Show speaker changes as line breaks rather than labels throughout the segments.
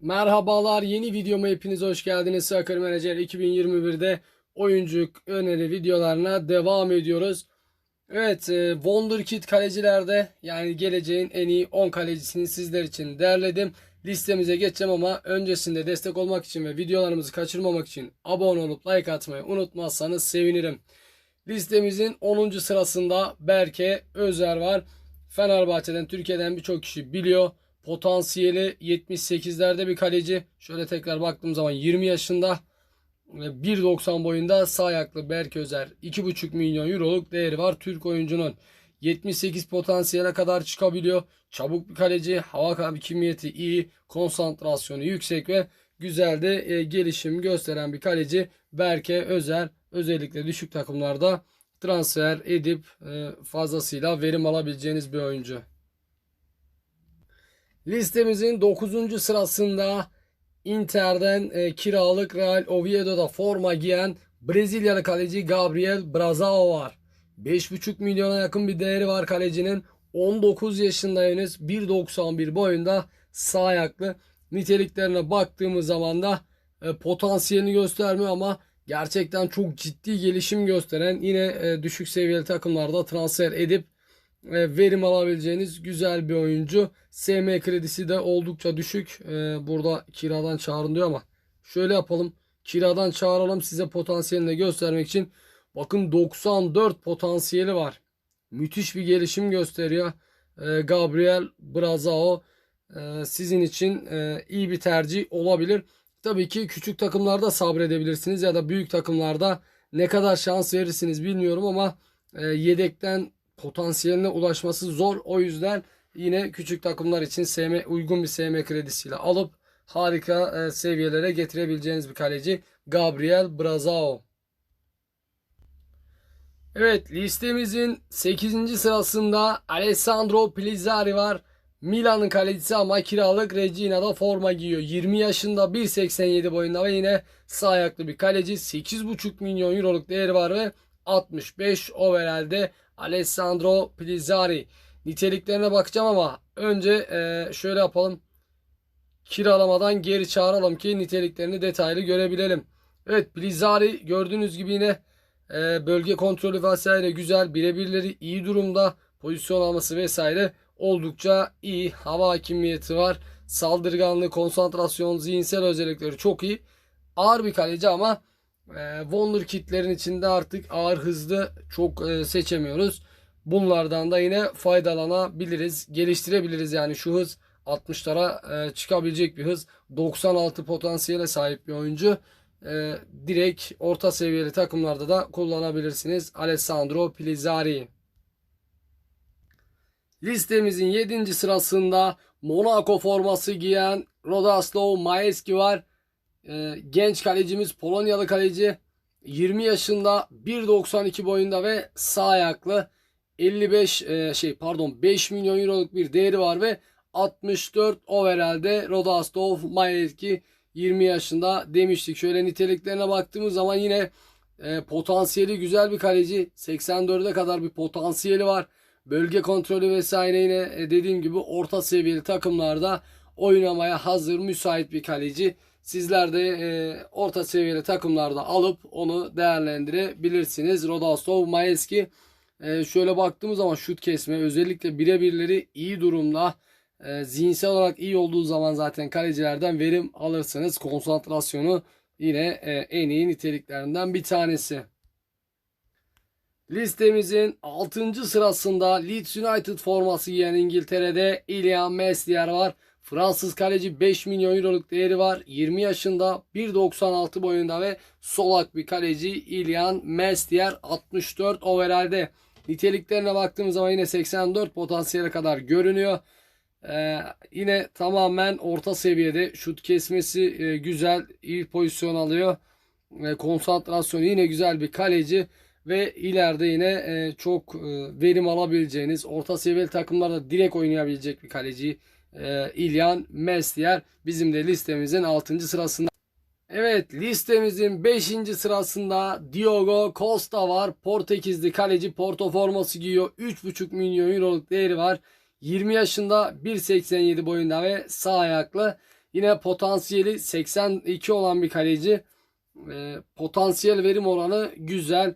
Merhabalar yeni videoma hepiniz hoş geldiniz. Sakır Menajer 2021'de oyuncu öneri videolarına devam ediyoruz. Evet e, Wonderkid kalecilerde yani geleceğin en iyi 10 kalecisini sizler için derledim. Listemize geçeceğim ama öncesinde destek olmak için ve videolarımızı kaçırmamak için abone olup like atmayı unutmazsanız sevinirim. Listemizin 10. sırasında Berke Özer var. Fenerbahçe'den Türkiye'den birçok kişi biliyor. Potansiyeli 78'lerde bir kaleci. Şöyle tekrar baktığım zaman 20 yaşında ve 1.90 boyunda sağ ayaklı Berke Özer 2.5 milyon euroluk değeri var Türk oyuncunun. 78 potansiyele kadar çıkabiliyor. Çabuk bir kaleci, hava hakimiyeti iyi, konsantrasyonu yüksek ve güzel de e, gelişim gösteren bir kaleci Berke Özer. Özellikle düşük takımlarda transfer edip e, fazlasıyla verim alabileceğiniz bir oyuncu. Listemizin 9. sırasında Inter'den e, kiralık Real Oviedo'da forma giyen Brezilyalı kaleci Gabriel Brazao var. 5,5 milyona yakın bir değeri var kalecinin. 19 yaşında henüz 1.91 boyunda sağ ayaklı. Niteliklerine baktığımız zaman da e, potansiyelini göstermiyor ama gerçekten çok ciddi gelişim gösteren yine e, düşük seviyeli takımlarda transfer edip verim alabileceğiniz güzel bir oyuncu. SM kredisi de oldukça düşük. E, burada kiradan çağırın diyor ama şöyle yapalım. Kiradan çağıralım size potansiyelini göstermek için. Bakın 94 potansiyeli var. Müthiş bir gelişim gösteriyor. E, Gabriel Brazao e, sizin için e, iyi bir tercih olabilir. Tabii ki küçük takımlarda sabredebilirsiniz ya da büyük takımlarda ne kadar şans verirsiniz bilmiyorum ama e, yedekten potansiyeline ulaşması zor. O yüzden yine küçük takımlar için SM, uygun bir SM kredisiyle alıp harika e, seviyelere getirebileceğiniz bir kaleci Gabriel Brazao. Evet listemizin 8. sırasında Alessandro Plizzari var. Milan'ın kalecisi ama kiralık Regina'da forma giyiyor. 20 yaşında 1.87 boyunda ve yine sağ ayaklı bir kaleci. 8.5 milyon euroluk değeri var ve 65 overall'de Alessandro Plizzari. Niteliklerine bakacağım ama önce e, şöyle yapalım. Kiralamadan geri çağıralım ki niteliklerini detaylı görebilelim. Evet Plizzari gördüğünüz gibi yine e, bölge kontrolü vesaire güzel. Birebirleri iyi durumda. Pozisyon alması vesaire oldukça iyi. Hava hakimiyeti var. Saldırganlığı, konsantrasyon, zihinsel özellikleri çok iyi. Ağır bir kaleci ama e, Wonderkid'lerin içinde artık ağır hızlı çok e, seçemiyoruz. Bunlardan da yine faydalanabiliriz. Geliştirebiliriz yani şu hız 60'lara e, çıkabilecek bir hız. 96 potansiyele sahip bir oyuncu. E, direkt orta seviyeli takımlarda da kullanabilirsiniz. Alessandro Plizzari. Listemizin 7. sırasında Monaco forması giyen Rodaslav Maeski var. Ee, genç kalecimiz Polonyalı kaleci 20 yaşında 1.92 boyunda ve sağ ayaklı 55 e, şey pardon 5 milyon euroluk bir değeri var ve 64 overall'de Rodaslav Maeski 20 yaşında demiştik. Şöyle niteliklerine baktığımız zaman yine e, potansiyeli güzel bir kaleci. 84'e kadar bir potansiyeli var. Bölge kontrolü vesaire yine e, dediğim gibi orta seviyeli takımlarda oynamaya hazır müsait bir kaleci. Sizler de e, orta seviyeli takımlarda alıp onu değerlendirebilirsiniz. Rodaslov Maeski e, şöyle baktığımız zaman şut kesme özellikle birebirleri iyi durumda. E, zihinsel olarak iyi olduğu zaman zaten kalecilerden verim alırsınız. Konsantrasyonu yine e, en iyi niteliklerinden bir tanesi. Listemizin 6. sırasında Leeds United forması giyen İngiltere'de Ilian Meslier var. Fransız kaleci 5 milyon euroluk değeri var. 20 yaşında 1.96 boyunda ve solak bir kaleci Ilian Meslier 64 overall'de. Niteliklerine baktığımız zaman yine 84 potansiyele kadar görünüyor. Ee, yine tamamen orta seviyede şut kesmesi e, güzel, iyi pozisyon alıyor. E, konsantrasyonu yine güzel bir kaleci ve ileride yine e, çok e, verim alabileceğiniz orta seviyeli takımlarda direkt oynayabilecek bir kaleci e, İlyan Meslier bizim de listemizin 6. sırasında. Evet listemizin 5. sırasında Diogo Costa var. Portekizli kaleci Porto forması giyiyor. 3,5 milyon euroluk değeri var. 20 yaşında 1.87 boyunda ve sağ ayaklı. Yine potansiyeli 82 olan bir kaleci. E, potansiyel verim oranı güzel.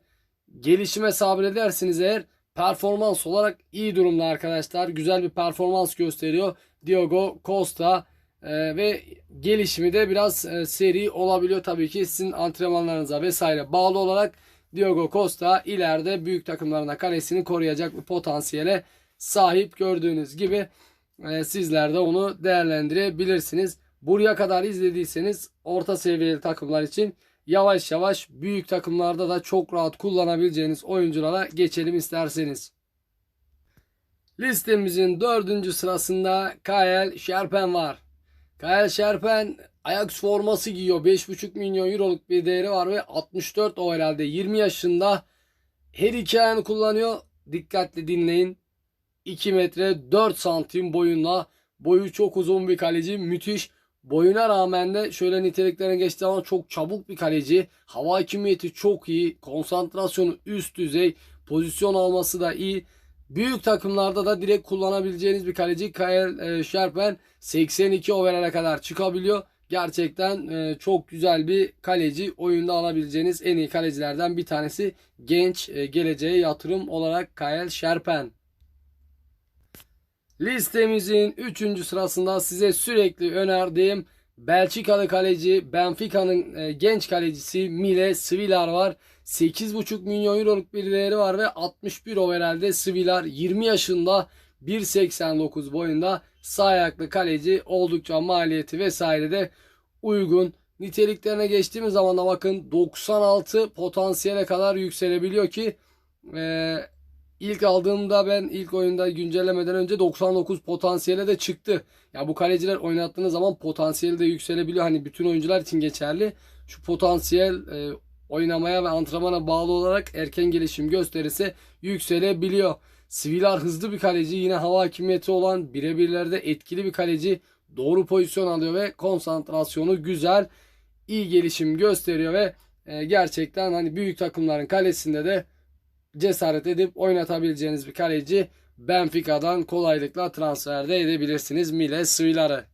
Gelişime sabredersiniz eğer performans olarak iyi durumda arkadaşlar. Güzel bir performans gösteriyor. Diogo Costa e, ve gelişimi de biraz e, seri olabiliyor tabii ki sizin antrenmanlarınıza vesaire bağlı olarak Diogo Costa ileride büyük takımlarına kalesini koruyacak bir potansiyele sahip gördüğünüz gibi e, sizler de onu değerlendirebilirsiniz. Buraya kadar izlediyseniz orta seviyeli takımlar için yavaş yavaş büyük takımlarda da çok rahat kullanabileceğiniz oyunculara geçelim isterseniz. Listemizin dördüncü sırasında Kael Şerpen var. Kael Şerpen Ajax forması giyiyor. 5,5 milyon euroluk bir değeri var ve 64 o herhalde 20 yaşında. Her iki ayağını kullanıyor. Dikkatli dinleyin. 2 metre 4 santim boyunda. Boyu çok uzun bir kaleci. Müthiş. Boyuna rağmen de şöyle niteliklerine geçtiği zaman çok çabuk bir kaleci. Hava hakimiyeti çok iyi. Konsantrasyonu üst düzey. Pozisyon alması da iyi. Büyük takımlarda da direkt kullanabileceğiniz bir kaleci. Kyle e, Sherpen 82 overall'e kadar çıkabiliyor. Gerçekten e, çok güzel bir kaleci. Oyunda alabileceğiniz en iyi kalecilerden bir tanesi. Genç e, geleceğe yatırım olarak Kyle Sherpen. Listemizin 3. sırasında size sürekli önerdiğim Belçikalı kaleci Benfica'nın e, genç kalecisi Mile Svilar var. 8,5 milyon euroluk bir değeri var ve 61 overall'de Svilar 20 yaşında 1.89 boyunda sağ ayaklı kaleci oldukça maliyeti vesaire de uygun. Niteliklerine geçtiğimiz zaman da bakın 96 potansiyele kadar yükselebiliyor ki e, ilk aldığımda ben ilk oyunda güncellemeden önce 99 potansiyele de çıktı. Ya bu kaleciler oynattığınız zaman potansiyeli de yükselebiliyor. Hani bütün oyuncular için geçerli. Şu potansiyel e, oynamaya ve antrenmana bağlı olarak erken gelişim gösterirse yükselebiliyor. Sivilar hızlı bir kaleci. Yine hava hakimiyeti olan birebirlerde etkili bir kaleci. Doğru pozisyon alıyor ve konsantrasyonu güzel. iyi gelişim gösteriyor ve e, gerçekten hani büyük takımların kalesinde de cesaret edip oynatabileceğiniz bir kaleci. Benfica'dan kolaylıkla transferde edebilirsiniz Mile Svilar'ı.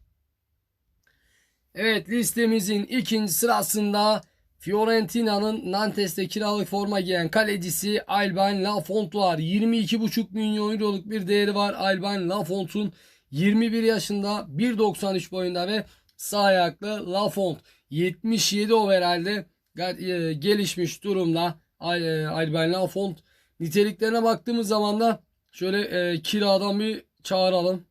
Evet listemizin ikinci sırasında Fiorentina'nın Nantes'te kiralık forma giyen kalecisi Alban Lafont var. 22,5 milyon euroluk bir değeri var Alban Lafont'un. 21 yaşında 1.93 boyunda ve sağ ayaklı Lafont. 77 overall'de e, gelişmiş durumda e, Alban Lafont. Niteliklerine baktığımız zaman da şöyle e, kiradan bir çağıralım.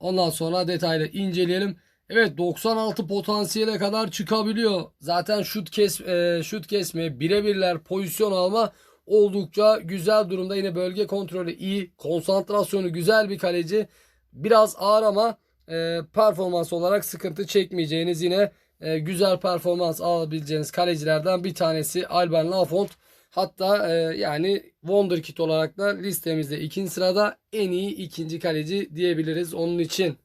Ondan sonra detaylı inceleyelim. Evet 96 potansiyele kadar çıkabiliyor. Zaten şut kes e, şut kesme, birebirler, pozisyon alma oldukça güzel durumda. Yine bölge kontrolü iyi, konsantrasyonu güzel bir kaleci. Biraz ağır ama e, performans olarak sıkıntı çekmeyeceğiniz yine e, güzel performans alabileceğiniz kalecilerden bir tanesi Alban Lafont. Hatta e, yani Wonderkid olarak da listemizde ikinci sırada en iyi ikinci kaleci diyebiliriz onun için.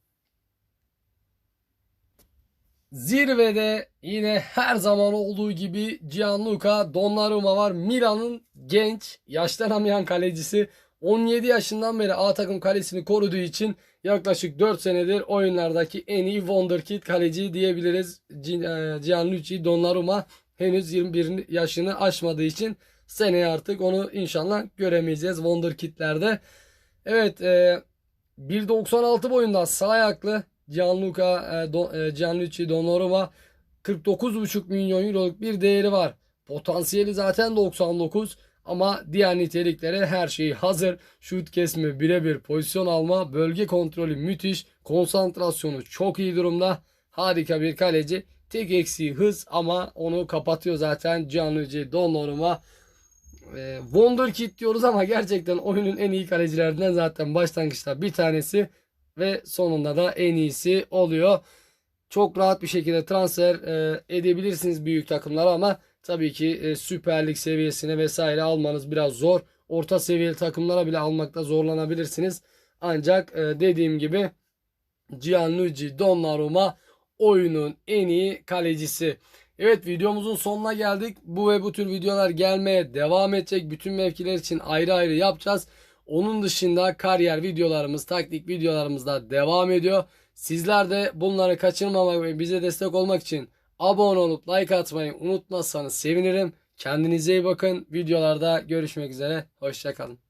Zirvede yine her zaman olduğu gibi Gianluca Donnarumma var. Milan'ın genç, yaşlanamayan kalecisi. 17 yaşından beri A takım kalesini koruduğu için yaklaşık 4 senedir oyunlardaki en iyi wonderkid kaleci diyebiliriz. E, Gianluca Donnarumma henüz 21 yaşını aşmadığı için seneye artık onu inşallah göremeyeceğiz wonderkidlerde. Evet e, 1.96 boyunda sağ ayaklı Gianluca e, Do, e, Gianluca Donnarumma 49,5 milyon euroluk bir değeri var. Potansiyeli zaten 99 ama diğer niteliklere her şeyi hazır. Şut kesme, birebir pozisyon alma, bölge kontrolü müthiş. Konsantrasyonu çok iyi durumda. Harika bir kaleci. Tek eksiği hız ama onu kapatıyor zaten Gianluigi Donnarumma. E, Wonderkid diyoruz ama gerçekten oyunun en iyi kalecilerinden zaten başlangıçta bir tanesi ve sonunda da en iyisi oluyor. Çok rahat bir şekilde transfer e, edebilirsiniz büyük takımlara ama tabii ki e, Süper Lig seviyesine vesaire almanız biraz zor. Orta seviyeli takımlara bile almakta zorlanabilirsiniz. Ancak e, dediğim gibi Gianluigi Donnarumma oyunun en iyi kalecisi. Evet videomuzun sonuna geldik. Bu ve bu tür videolar gelmeye devam edecek. Bütün mevkiler için ayrı ayrı yapacağız. Onun dışında kariyer videolarımız, taktik videolarımız da devam ediyor. Sizler de bunları kaçırmamak ve bize destek olmak için abone olup like atmayı unutmazsanız sevinirim. Kendinize iyi bakın. Videolarda görüşmek üzere. Hoşçakalın.